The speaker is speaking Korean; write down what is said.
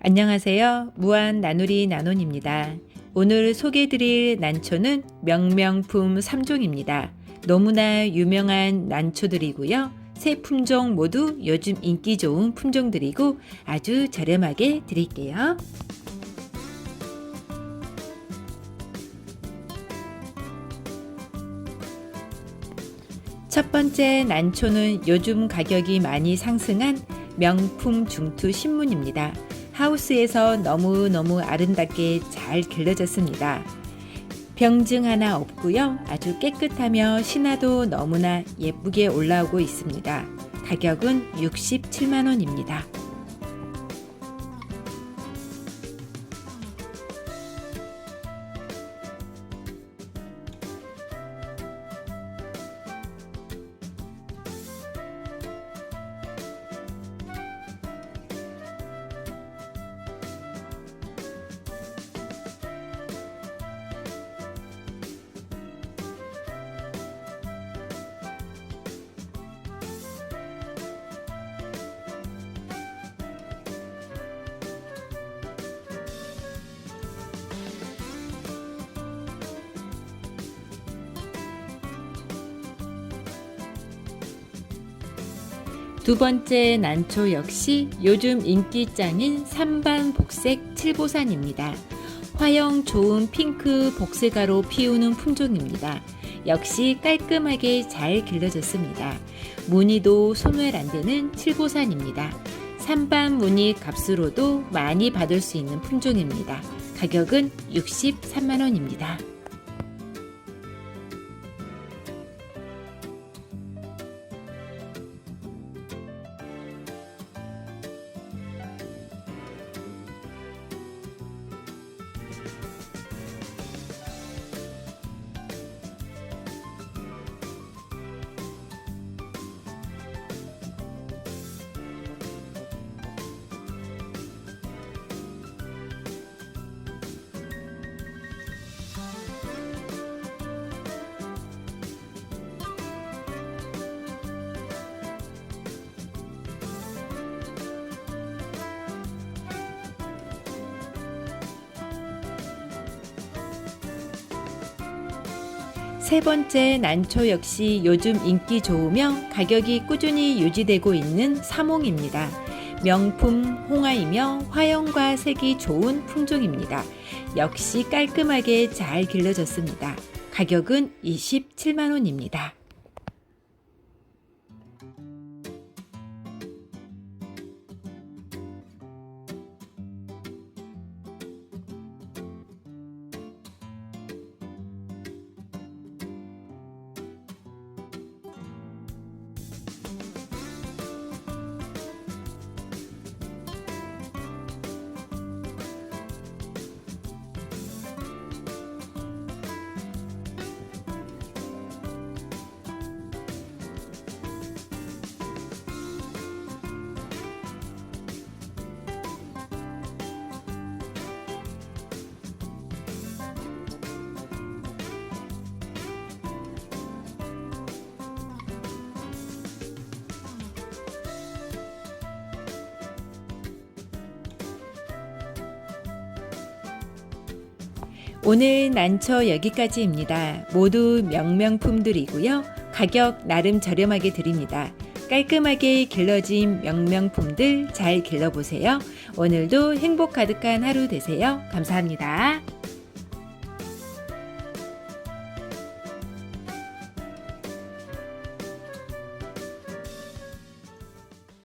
안녕하세요. 무한 나누리 나논입니다. 오늘 소개해드릴 난초는 명명품 3종입니다. 너무나 유명한 난초들이고요. 세 품종 모두 요즘 인기 좋은 품종들이고 아주 저렴하게 드릴게요. 첫 번째 난초는 요즘 가격이 많이 상승한 명품 중투 신문입니다. 하우스에서 너무너무 아름답게 잘 길러졌습니다. 병증 하나 없고요. 아주 깨끗하며 신화도 너무나 예쁘게 올라오고 있습니다. 가격은 67만 원입니다. 두 번째 난초 역시 요즘 인기 짱인 삼반 복색 칠보산입니다. 화형 좋은 핑크 복세가로 피우는 품종입니다. 역시 깔끔하게 잘 길러졌습니다. 무늬도 소멸 안 되는 칠보산입니다. 삼반 무늬 값으로도 많이 받을 수 있는 품종입니다. 가격은 63만 원입니다. 세 번째 난초 역시 요즘 인기 좋으며 가격이 꾸준히 유지되고 있는 사몽입니다. 명품 홍화이며 화형과 색이 좋은 품종입니다. 역시 깔끔하게 잘 길러졌습니다. 가격은 27만 원입니다. 오늘 난처 여기까지입니다. 모두 명명품들이고요. 가격 나름 저렴하게 드립니다. 깔끔하게 길러진 명명품들 잘 길러보세요. 오늘도 행복 가득한 하루 되세요. 감사합니다.